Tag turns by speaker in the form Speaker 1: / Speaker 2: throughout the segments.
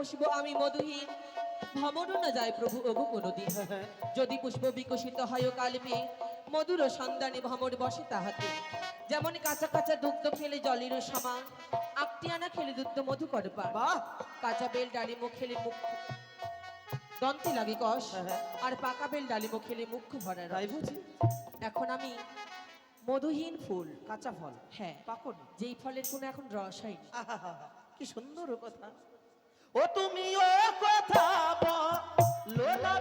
Speaker 1: পুষ্প আমি মধুহীন ভ্রমণ না যায় প্রভু অগু কোনদিন। যদি পুষ্প বিকশিত হয় ও কালবে মধুর সন্ধানে ভ্রমর বসে তাহাতে। যেমন কাঁচা কাঁচা দুগ্ধ খেলে জলের সমান আটটিয়ানা খেলে দুগ্ধ মধু করবা
Speaker 2: বাহ!
Speaker 1: কাঁচা বেল ডালিমো খেলে মুখ দন্তে লাগে কষ
Speaker 2: হ্যাঁ।
Speaker 1: আর পাকা বেল ডালিমো খেলে মুখ ভরা রয়
Speaker 2: বুঝি।
Speaker 1: এখন আমি মধুহীন ফুল।
Speaker 2: কাঁচা ফল?
Speaker 1: হ্যাঁ।
Speaker 2: পাকন?
Speaker 1: যেই ফলের কোনো এখন রস হয়নি।
Speaker 2: কি সুন্দর কথা। ও তুমি ও কথা বলো না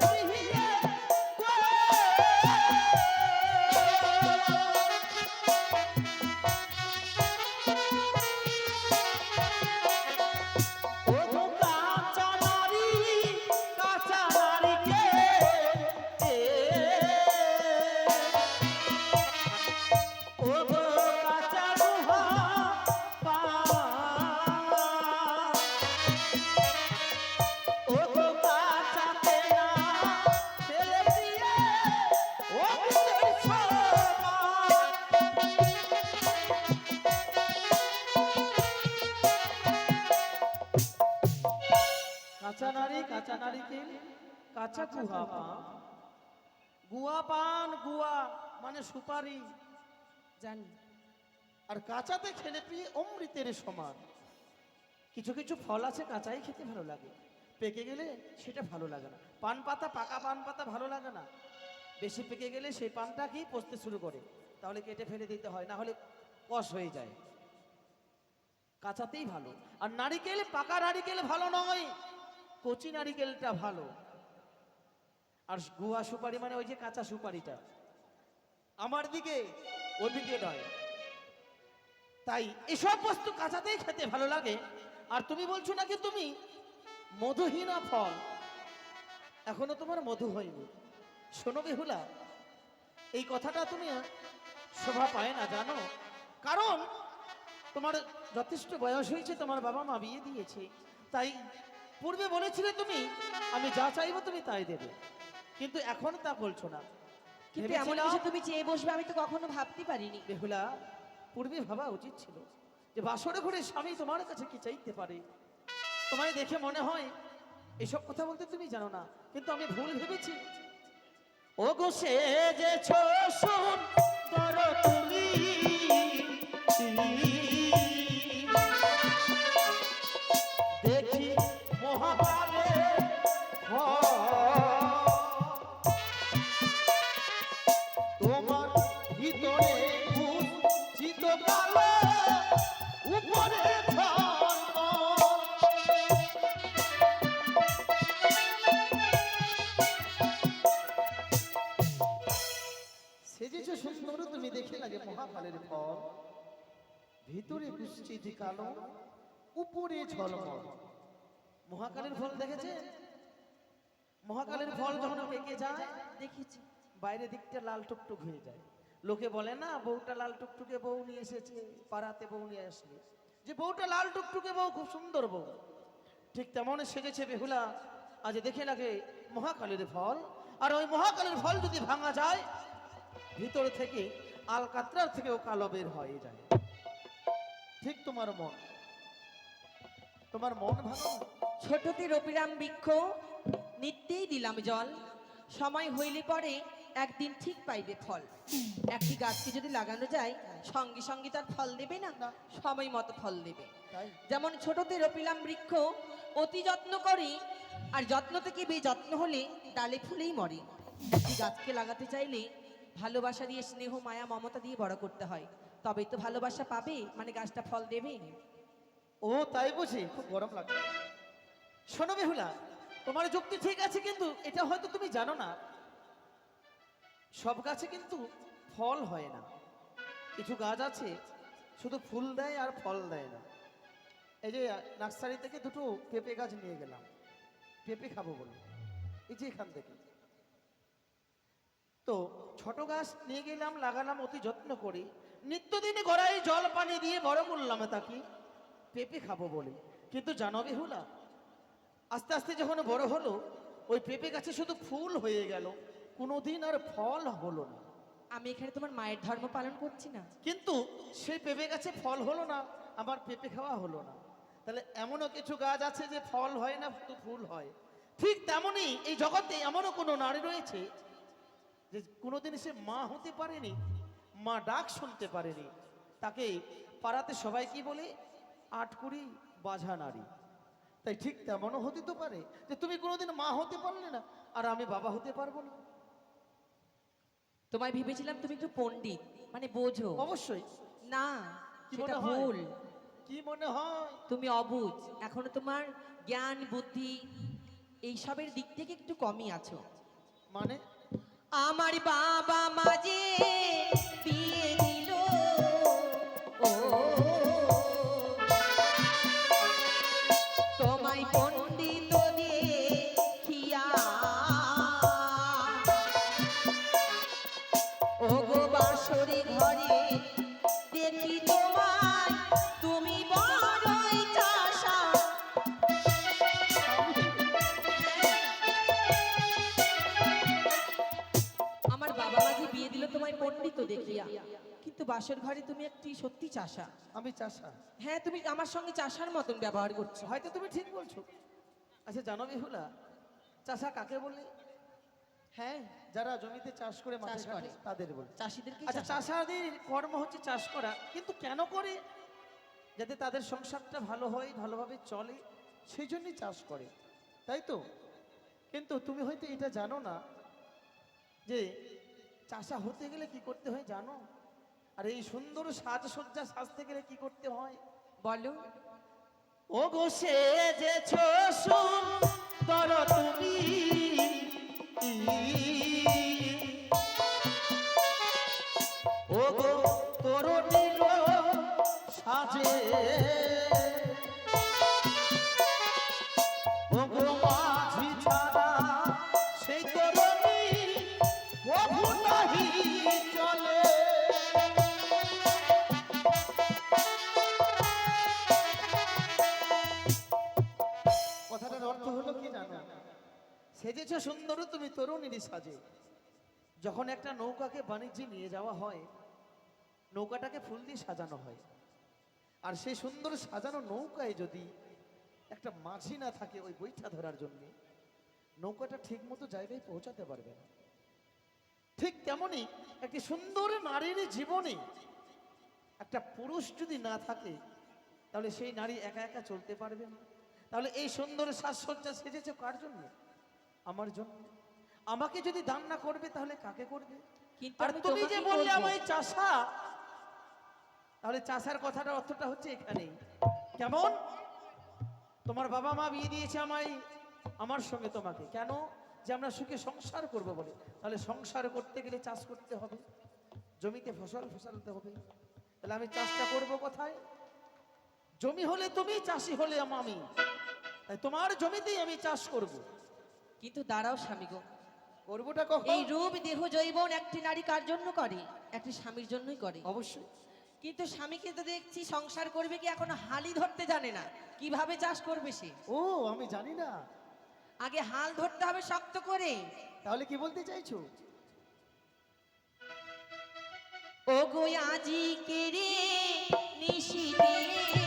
Speaker 2: কাঁচা নারীকে কাঁচা গুহা পান। গুয়া পান গুয়া মানে সুপারি।
Speaker 1: জানি।
Speaker 2: আর কাঁচাতে খেলে পেয়ে অমৃতের সমান। কিছু কিছু ফল আছে কাঁচাই খেতে ভালো লাগে। পেকে গেলে সেটা ভালো লাগে না। পান পাতা পাকা পান পাতা ভালো লাগে না। বেশি পেকে গেলে সেই পানটাকেই পচতে শুরু করে। তাহলে কেটে ফেলে দিতে হয় না হলে কষ হয়ে যায়। কাঁচাতেই ভালো। আর নারিকেল পাকা নারিকেল ভালো নয়। কচি নারিকেলটা ভালো। আর গুয়া সুপারি মানে ওই যে কাঁচা সুপারিটা। আমার দিকে ওদিকে নয়। তাই এসব বস্তু কাঁচাতেই খেতে ভালো লাগে। আর তুমি বলছো নাকি তুমি? মধুহীনা ফল। এখনও তোমার মধু হয়নি। শোনো বেহুলা, এই কথাটা তুমি শোভা পায় না, জানো? কারণ তোমার যথেষ্ট বয়স হয়েছে, তোমার বাবা মা বিয়ে দিয়েছে। তাই পূর্বে বলেছিলে তুমি আমি যা চাইব তুমি তাই দেবে। কিন্তু এখন তা বলছো না।
Speaker 1: কিন্তু এমন কিছু তুমি চেয়ে বসবে আমি তো কখনো ভাবতে পারিনি।
Speaker 2: বেহুলা পূর্বে ভাবা উচিত ছিল যে বাসরে ঘরে স্বামী তোমার কাছে কি চাইতে পারে। তোমায় দেখে মনে হয় এসব কথা বলতে তুমি জানো না কিন্তু আমি ভুল ভেবেছি। ও গো সে যে সুন্দর তুমি ফল ভিতরে কুশ্চিত কালো, উপরে ঝলমল। মহাকালের ফল দেখেছে মহাকালের ফল যখন পেকে যায়,
Speaker 1: দেখেছি,
Speaker 2: বাইরে দিকটা লাল টুকটুক হয়ে যায়। লোকে বলে, না, বউটা লাল টুকটুকে বউ নিয়ে এসেছে, পাড়াতে বউ নিয়ে আসলে যে বউটা লাল টুকটুকে বউ, খুব সুন্দর বউ। ঠিক তেমন সেজেছে বেহুলা। আজ দেখে লাগে, মহাকালের ফল। আর ওই মহাকালের ফল যদি ভাঙা যায়, ভিতর থেকে আলকাত্রার থেকেও কালো বের হয়ে যায়। ঠিক তোমার মন। তোমার মন ভাঙা
Speaker 1: ছোটতে রবিরাম বৃক্ষ নিত্যেই দিলাম জল। সময় হইলে পরে একদিন ঠিক পাইবে ফল। একটি গাছকে যদি লাগানো যায় সঙ্গে সঙ্গে তার ফল দেবে না। সময় মতো ফল দেবে। যেমন ছোটতে রপিলাম বৃক্ষ অতি যত্ন করে আর যত্ন থেকে বেযত্ন হলে ডালে ফুলেই মরে। একটি গাছকে লাগাতে চাইলে ভালোবাসা দিয়ে, স্নেহ, মায়া, মমতা দিয়ে বড় করতে হয়। তবেই তো ভালোবাসা পাবে মানে গাছটা ফল দেবে
Speaker 2: ও, তাই বুঝি? খুব গরম লাগছে। শোনো বেহুলা তোমার যুক্তি ঠিক আছে কিন্তু এটা হয়তো তুমি জানো না। সব গাছে কিন্তু ফল হয় না। কিছু গাছ আছে, শুধু ফুল দেয় আর ফল দেয় না। এই যে, নার্সারি থেকে দুটো পেঁপে গাছ নিয়ে গেলাম। পেঁপে খাব বলে। এই যে এখান থেকে। তো ছোট গাছ নিয়ে গেলাম লাগালাম অতি যত্ন করি। নিত্যদিনে গড়াই জল পানি দিয়ে বড় করলাম তাকে পেঁপে খাব বলে। কিন্তু জানো বেহুলা আস্তে আস্তে যখন বড় হলো ওই পেঁপে গাছে শুধু ফুল হয়ে গেল। কোনোদিন আর ফল হলো না।
Speaker 1: আমি এখানে তোমার মায়ের ধর্ম পালন করছি না।
Speaker 2: কিন্তু সেই পেঁপে গাছে ফল হলো না আমার পেঁপে খাওয়া হলো না। তাহলে এমনও কিছু গাছ আছে যে ফল হয় না শুধু ফুল হয়। ঠিক তেমনই এই জগতে এমনও কোনো নারী রয়েছে যে কোনোদিন সে মা হতে পারেনি মা ডাক শুনতে পারেনি তাকে পাড়াতে সবাই কি বলে? আটকুড়ি বাঝা নারী তাই ঠিক তেমনও হতে তো পারে যে তুমি কোনোদিন মা হতে পারলে না আর আমি বাবা হতে পারব না।
Speaker 1: তোমায় ভেবেছিলাম তুমি একটু পণ্ডিত মানে বোঝো।
Speaker 2: অবশ্যই।
Speaker 1: না
Speaker 2: কি
Speaker 1: সেটা
Speaker 2: মনে হয়?
Speaker 1: ভুল।
Speaker 2: কি মনে হয়?
Speaker 1: তুমি অবুঝ এখনও তোমার জ্ঞান বুদ্ধি এইসবের দিক থেকে একটু কমই আছো।
Speaker 2: মানে?
Speaker 1: আমার বাবা মাঝে বিয়ে বাসর ঘরে তুমি একটি সত্যি চাষা।
Speaker 2: আমি চাষা।
Speaker 1: হ্যাঁ তুমি আমার সঙ্গে চাষার মতন ব্যবহার করছ।
Speaker 2: হয়তো তুমি ঠিক বলছো। আচ্ছা জানো বিহুলা চাষা কাকে বলে?
Speaker 1: হ্যাঁ।
Speaker 2: যারা জমিতে চাষ করে মাঠে
Speaker 1: চাষ করে।
Speaker 2: তাদের বলে।
Speaker 1: চাষিদেরকে
Speaker 2: আচ্ছা চাষাদের কর্ম হচ্ছে চাষ করা কিন্তু কেন করে? যাতে তাদের সংসারটা ভালো হয় ভালোভাবে চলে সেই জন্যই চাষ করে। তাই তো? কিন্তু তুমি হয়তো এটা জানো না যে চাষা হতে গেলে কি করতে হয় জানো? আর এই সুন্দর সাজসজ্জা সাজতে গেলে কি করতে হয়?
Speaker 1: বলো।
Speaker 2: ও গো সেজেছ সুন্দর তুমি। ও গো তোর সাজে। সুন্দর তুমি তরুণীরই সাজে। যখন একটা নৌকাকে বাণিজ্যে নিয়ে যাওয়া হয়, নৌকাটাকে ফুল দিয়ে সাজানো হয়। আর সেই সুন্দর সাজানো নৌকায় যদি একটা মাঝি না থাকে ওই বইটা ধরার জন্য, নৌকাটা ঠিক মতো জায়গায় পৌঁছাতে পারবে না। ঠিক তেমনই একটি সুন্দর নারীর জীবনে একটা পুরুষ যদি না থাকে, তাহলে সেই নারী একা একা চলতে পারবে না। তাহলে এই সুন্দর সাজসজ্জা সেজেছে কার জন্য? আমার জন্য। আমাকে যদি দান না করবে তাহলে কাকে করবে? আর তুমি যে বললে। আমায় চাষা তাহলে চাষার কথাটা অর্থটা হচ্ছে এখানেই কেমন? তোমার বাবা মা বিয়ে দিয়েছে আমায় আমার সঙ্গে তোমাকে। কেন? যে আমরা সুখে সংসার করব বলে। তাহলে সংসার করতে গেলে চাষ করতে হবে। জমিতে ফসল ফসলতে হবে। তাহলে আমি চাষটা করব কোথায়? জমি হলে তুমি চাষি হলে আমি। তাই তোমার জমিতেই আমি চাষ করব।
Speaker 1: কিন্তু দাঁড়াও স্বামী গো।
Speaker 2: করবোটা কখন?
Speaker 1: এই রূপ দেহ জৈবন একটি নারী কার জন্য করে? একটি স্বামীর জন্যই করে।
Speaker 2: অবশ্যই।
Speaker 1: কিন্তু স্বামীকে তো দেখছি সংসার করবে কি এখনও হালি ধরতে জানে না। কীভাবে চাষ করবে সে?
Speaker 2: ও আমি জানি না।
Speaker 1: আগে হাল ধরতে হবে শক্ত করে।
Speaker 2: তাহলে কি বলতে চাইছো?
Speaker 1: ও গো আজি কেরে নিশিতে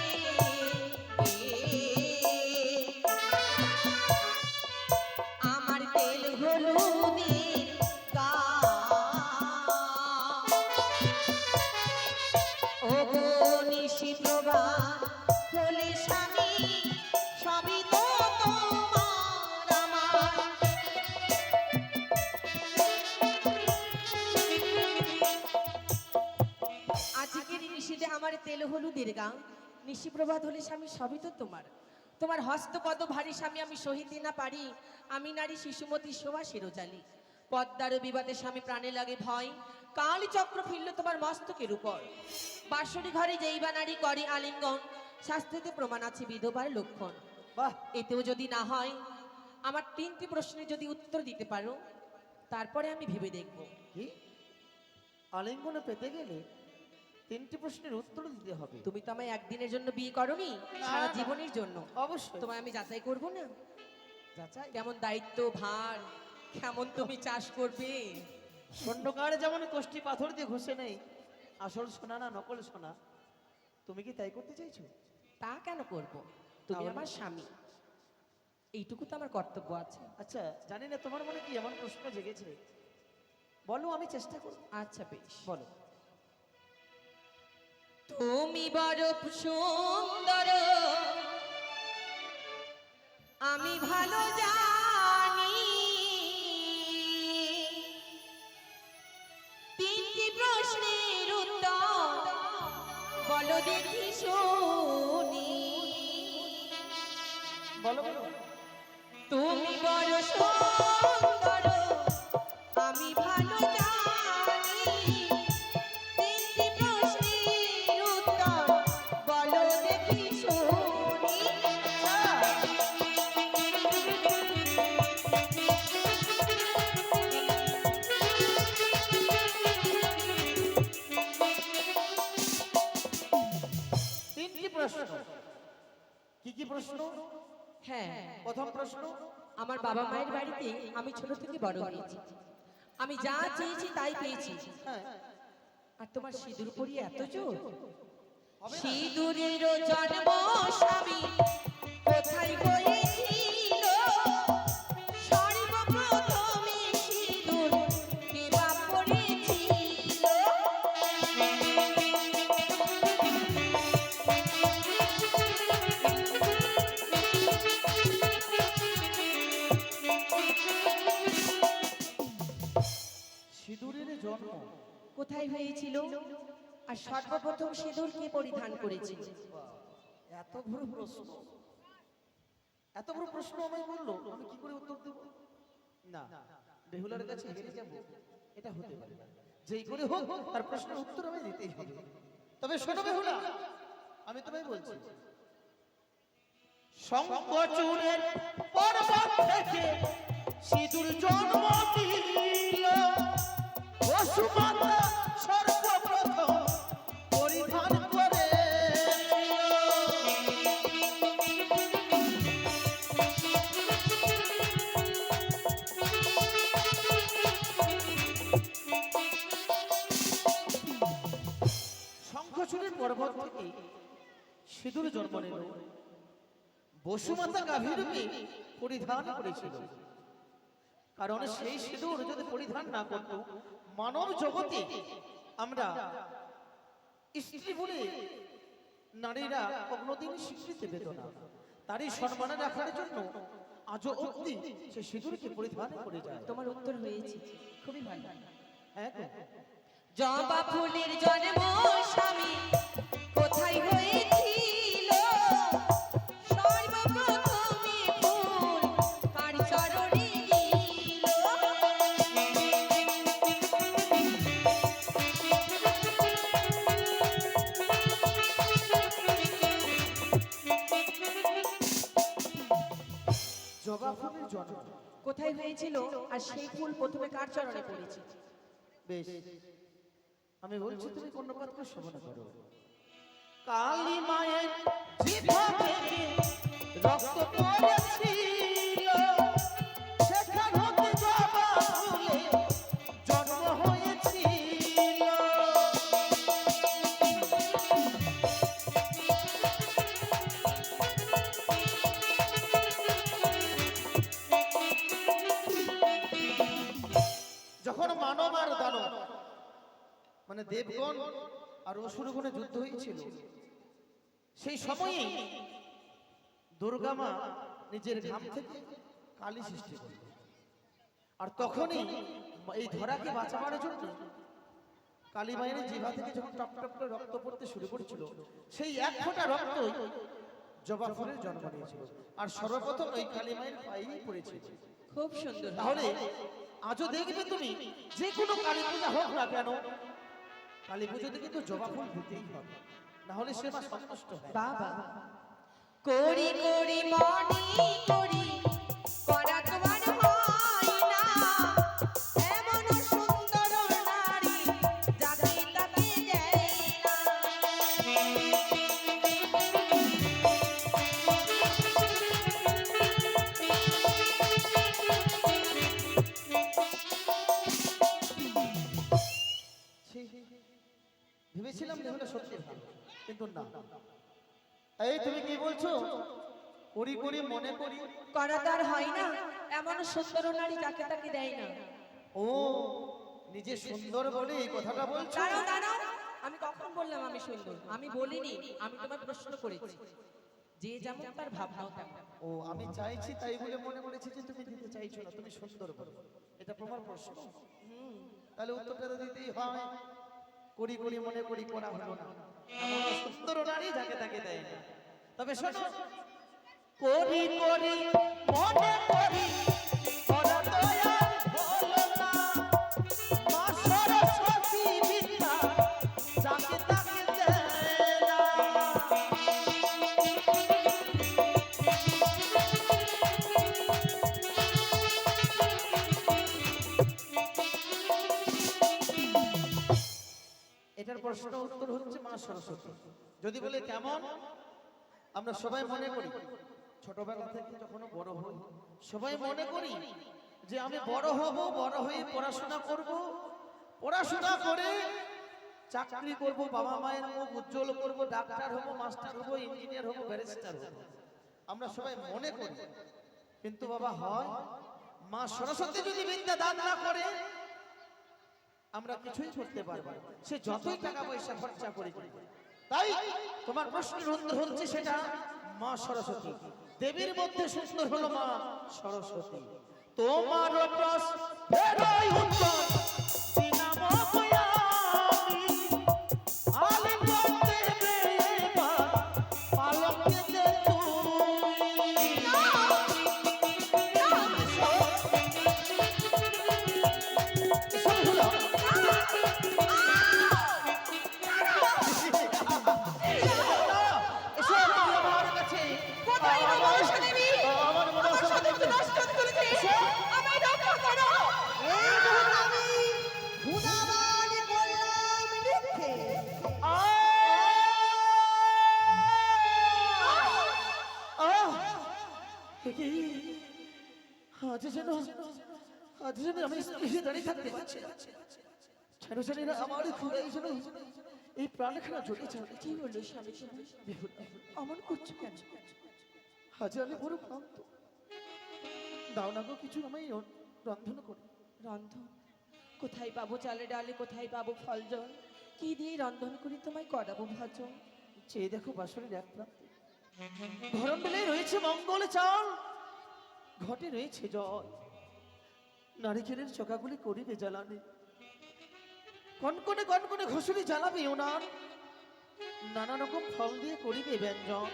Speaker 1: তেল হলুদের গান নিশি প্রভাত হলে স্বামী সবই তো তোমার। তোমার হস্ত কত ভারী স্বামী আমি সহিতে না পারি। আমি নারী শিশুমতী শোভা শিরোজালি। পদ্মার বিবাদে স্বামী প্রাণে লাগে ভয়। কালী চক্র ফিরল তোমার মস্তকের উপর। বাসরি ঘরে যেই বা নারী করে আলিঙ্গন শাস্ত্রীতে প্রমাণ আছে বিধবার লক্ষণ।
Speaker 2: বাহ!
Speaker 1: এতেও যদি না হয় আমার তিনটি প্রশ্নের যদি উত্তর দিতে পারো তারপরে আমি ভেবে দেখব।
Speaker 2: কি? আলিঙ্গনে পেতে গেলে তিনটি প্রশ্নের উত্তর দিতে হবে।
Speaker 1: তুমি তো আমায় একদিনের জন্য বিয়ে করনি সারা। জীবনের জন্য।
Speaker 2: অবশ্যই।
Speaker 1: তোমায় আমি যাচাই করব না?
Speaker 2: যাচাই?
Speaker 1: কেমন দায়িত্ব ভার কেমন তুমি চাষ করবে?
Speaker 2: স্বর্ণকার যেমন কষ্টি পাথর দিয়ে ঘষে নেই আসল সোনা না নকল সোনা তুমি কি তাই করতে চাইছো?
Speaker 1: তা কেন করব? তুমি আমার স্বামী। এইটুকু তো আমার কর্তব্য আছে।
Speaker 2: আচ্ছা জানি না তোমার মনে কি এমন প্রশ্ন জেগেছে? বলো আমি চেষ্টা করব।
Speaker 1: আচ্ছা বেশ।
Speaker 2: বলো।
Speaker 1: তুমি বড় সুন্দর। আমি ভালো জানি। তিনটি প্রশ্নের উত্তর বলো দেখি শুনি।
Speaker 2: বলো বলো।
Speaker 1: তুমি বড় সুন্দর, আমি ভালো
Speaker 2: কি প্রশ্ন?
Speaker 1: হ্যাঁ
Speaker 2: প্রথম প্রশ্ন
Speaker 1: আমার বাবা মায়ের বাড়িতে আমি ছোট থেকে বড় হয়েছি। আমি যা চেয়েছি তাই পেয়েছি। আর তোমার সিঁদুর পরি এত জোর? সিঁদুরের জন্ম স্বামী কোথায় হয়েছিল কোথায় হয়েছিল আর সর্বপ্রথম সিঁদুর কে পরিধান করেছিল
Speaker 2: এত বড় প্রশ্ন। এত বড় প্রশ্ন আমায় বলল আমি কি করে উত্তর দেব? না বেহুলার কাছে হেরে যাব, এটা হতে পারে যেই করে হোক, তার প্রশ্নের উত্তর আমি দিতেই হবে। তবে শোনো বেহুলা, আমি তোমায় বলছি, সংকোচনের পর্বত থেকে সিঁদুর জন্ম দিল বসুমাতা পর্বত থেকে সিঁদুর জন্ম নিল। বসুমাতা গাভীরূপে পরিধান করেছিল। কারণ সেই সিঁদুর যদি পরিধান না করত মানব জগতে আমরা স্ত্রী বলে নারীরা কোনোদিন স্বীকৃতি পেত না। তারই সম্মানে রাখার জন্য আজও অব্দি সে সিঁদুরকে পরিধান করে যায়।
Speaker 1: তোমার উত্তর হয়েছে। খুবই ভালো।
Speaker 2: হ্যাঁ।
Speaker 1: জবা ফুলের জন্ম স্বামী কোথায় হয়েছিল? সর্বপ্রথমে ফুল কার চরণে গিল
Speaker 2: জবা ফুলের জন্ম।
Speaker 1: কোথায় হয়েছিল? আর সেই ফুল প্রথমে কার চরণে পড়েছে?
Speaker 2: বেশ। আমি বলছি তুমি কর্ণপাতকে শ্রবণ করো। কালী মায়ের রক্ত পড়েছিল মানে দেবগণ আর অসুরগণে যুদ্ধ হয়েছিল। সেই সময়ে দুর্গা মা নিজের ঘাম থেকে কালী সৃষ্টি করল আর তখনই এই ধরাকে বাঁচাবার জন্য কালী মায়ের জিভা থেকে যখন টপ টপ করে রক্ত পড়তে শুরু করেছিল সেই এক ফোঁটা রক্ত জবা ফুলের জন্ম নিয়েছিল। আর সর্বপ্রথম ওই কালী মায়ের পায়েই পড়েছিল।
Speaker 1: খুব সুন্দর।
Speaker 2: তাহলে আজও দেখবে তুমি যে কোনো কালী পূজা হোক না কেন কালী পুজোতে কিন্তু জবা ফুল দিতেই হবে। না হলে সে মা সন্তুষ্ট
Speaker 1: বাবা, করি করি, মনি, করা তার হয় না এমন সুন্দর নারী যাকে তাকে দেয় না।
Speaker 2: ও নিজে সুন্দর বলে এই কথাটা বলছো?
Speaker 1: দাঁড়াও দাঁড়াও। আমি কখন বললাম আমি সুন্দর? আমি বলিনি আমি তোমার প্রশ্ন করেছি। যে যেমন তার ভাবনাও তেমন।
Speaker 2: ও আমি চাইছি তাই বলে মনে করেছি যে তুমি দিতে চাইছো না তুমি সুন্দর বলে। এটা তোমার প্রশ্ন। তাহলে উত্তরটা তো দিতেই হয়। করি করি মনে করি করা হলো না। এমন সুন্দর নারী যাকে তাকে দেয় না। তবে শোনো করি করি, মনে করি। এটার প্রশ্ন উত্তর হচ্ছে মা সরস্বতী যদি বলে কেমন আমরা সবাই মনে করি ছোটবেলা থেকে যখন বড় হই সবাই মনে করি যে আমি বড় হব বড় হয়ে পড়াশোনা করব পড়াশোনা করে চাকরি করব বাবা মায়ের মুখ উজ্জ্বল করব ডাক্তার হব মাস্টার হব ইঞ্জিনিয়ার হব ব্যারিস্টার হব। আমরা সবাই মনে করি। কিন্তু বাবা হয় মা সরস্বতী যদি বিদ্যা দান না করে আমরা কিছুই করতে পারব না। সে যতই টাকা পয়সা খরচা করে তাই তোমার প্রশ্নের উত্তর হচ্ছে সেটা মা সরস্বতী। দেবীর মধ্যে সুন্দর হলো মা সরস্বতী। তোমার রস দিনাম যেন আমি দাঁড়িয়ে থাকতে পারছি না। আমার যেন এই প্রাণখানা জড়িয়ে
Speaker 1: কি বলল স্বামী? অমন করছ কেন?
Speaker 2: আমি বড় ক্লান্ত। দাও না গো কিছু আমি রন্ধন করি।
Speaker 1: রন্ধন? কোথায় পাবো চালে ডালে কোথায় পাবো ফল জল? কি দিয়ে রন্ধন করি তোমায় করাবো ভজন?
Speaker 2: চেয়ে দেখো বাসরের এক প্রান্তে। বেলে রয়েছে মঙ্গল চাল ঘটে রয়েছে জল। নারিকেলের চোখাগুলি করিবে জ্বালানে। কনকনে কনকনে ঘষুরি জ্বালাবে ওনার নানা রকম ফল দিয়ে করিবে ব্যঞ্জন।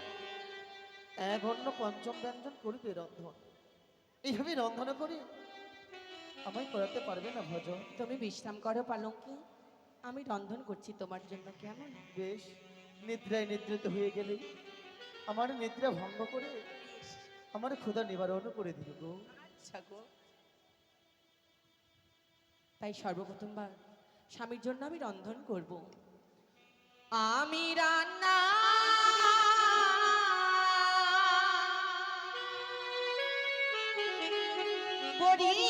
Speaker 2: এক অন্য পঞ্চম ব্যঞ্জন করিবে রন্ধন। এইভাবে রন্ধন করে। আমায় করাতে পারবে না ভজন?
Speaker 1: তুমি বিশ্রাম করো পালঙ্কি। আমি রন্ধন করছি তোমার জন্য কেমন?
Speaker 2: বেশ নিদ্রায় নিদ্রিত হয়ে গেলে আমার নিদ্রা ভঙ্গ করে আমার ক্ষুধা নিবারণ করে দিল গো।
Speaker 1: আচ্ছা গো। তাই সর্বপ্রথমবার স্বামীর জন্য আমি রন্ধন করব। আমি রান্না করি।